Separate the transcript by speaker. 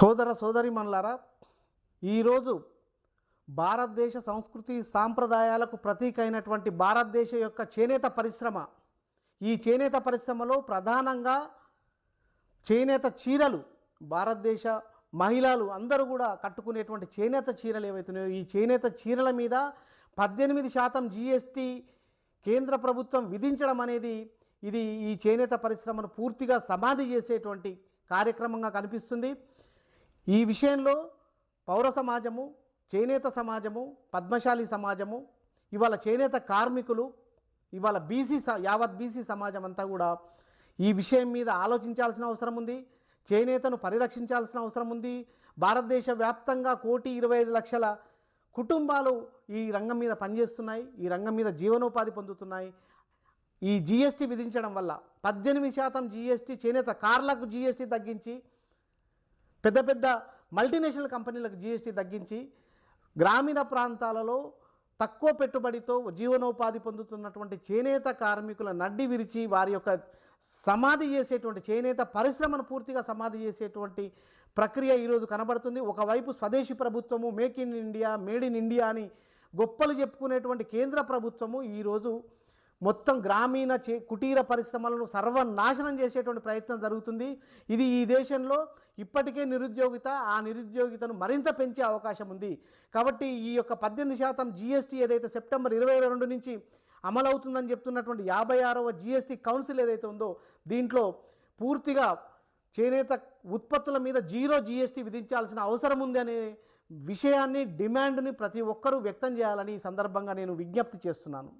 Speaker 1: సోదర సోదరిమన్లారా ఈరోజు భారతదేశ సంస్కృతి సాంప్రదాయాలకు ప్రతీక అయినటువంటి భారతదేశ యొక్క చేనేత పరిశ్రమ. ఈ చేనేత పరిశ్రమలో ప్రధానంగా చేనేత చీరలు భారతదేశ మహిళలు అందరూ కూడా కట్టుకునేటువంటి చేనేత చీరలు ఏవైతున్నాయో ఈ చేనేత చీరల మీద పద్దెనిమిది శాతం జీఎస్టీ కేంద్ర ప్రభుత్వం విధించడం అనేది ఇది ఈ చేనేత పరిశ్రమను పూర్తిగా సమాధి చేసేటువంటి కార్యక్రమంగా కనిపిస్తుంది. ఈ విషయంలో పౌర సమాజము చేనేత సమాజము పద్మశాలి సమాజము ఇవాళ చేనేత కార్మికులు ఇవాళ బీసీ స యావత్ బీసీ సమాజం అంతా కూడా ఈ విషయం మీద ఆలోచించాల్సిన అవసరం ఉంది. చేనేతను పరిరక్షించాల్సిన అవసరం ఉంది. భారతదేశ వ్యాప్తంగా కోటి ఇరవై ఐదు లక్షల కుటుంబాలు ఈ రంగం మీద పనిచేస్తున్నాయి. ఈ రంగం మీద జీవనోపాధి పొందుతున్నాయి. ఈ జీఎస్టీ విధించడం వల్ల పద్దెనిమిది శాతం జీఎస్టీ చేనేత కార్లకు జీఎస్టీ తగ్గించి పెద్ద పెద్ద మల్టీనేషనల్ కంపెనీలకు జీఎస్టీ తగ్గించి గ్రామీణ ప్రాంతాలలో తక్కువ పెట్టుబడితో జీవనోపాధి పొందుతున్నటువంటి చేనేత కార్మికుల నడ్డి విరిచి వారి యొక్క సమాధి చేసేటువంటి చేనేత పరిశ్రమను పూర్తిగా సమాధి చేసేటువంటి ప్రక్రియ ఈరోజు కనబడుతుంది. ఒకవైపు స్వదేశీ ప్రభుత్వము make in India made in India అని గొప్పలు చెప్పుకునేటువంటి కేంద్ర ప్రభుత్వము ఈరోజు మొత్తం గ్రామీణ చే కుటీర పరిశ్రమలను సర్వనాశనం చేసేటువంటి ప్రయత్నం జరుగుతుంది. ఇది ఈ దేశంలో ఇప్పటికే నిరుద్యోగిత ఆ నిరుద్యోగితను మరింత పెంచే అవకాశం ఉంది. కాబట్టి ఈ యొక్క పద్దెనిమిది శాతం జీఎస్టీ ఏదైతే సెప్టెంబర్ ఇరవై రెండు నుంచి అమలవుతుందని చెప్తున్నటువంటి యాభై ఆరవ జీఎస్టీ కౌన్సిల్ ఏదైతే ఉందో దీంట్లో పూర్తిగా చేనేత ఉత్పత్తుల మీద జీరో జీఎస్టీ విధించాల్సిన అవసరం ఉంది అనే విషయాన్ని డిమాండ్ని ప్రతి ఒక్కరూ వ్యక్తం చేయాలని ఈ సందర్భంగా నేను విజ్ఞప్తి చేస్తున్నాను.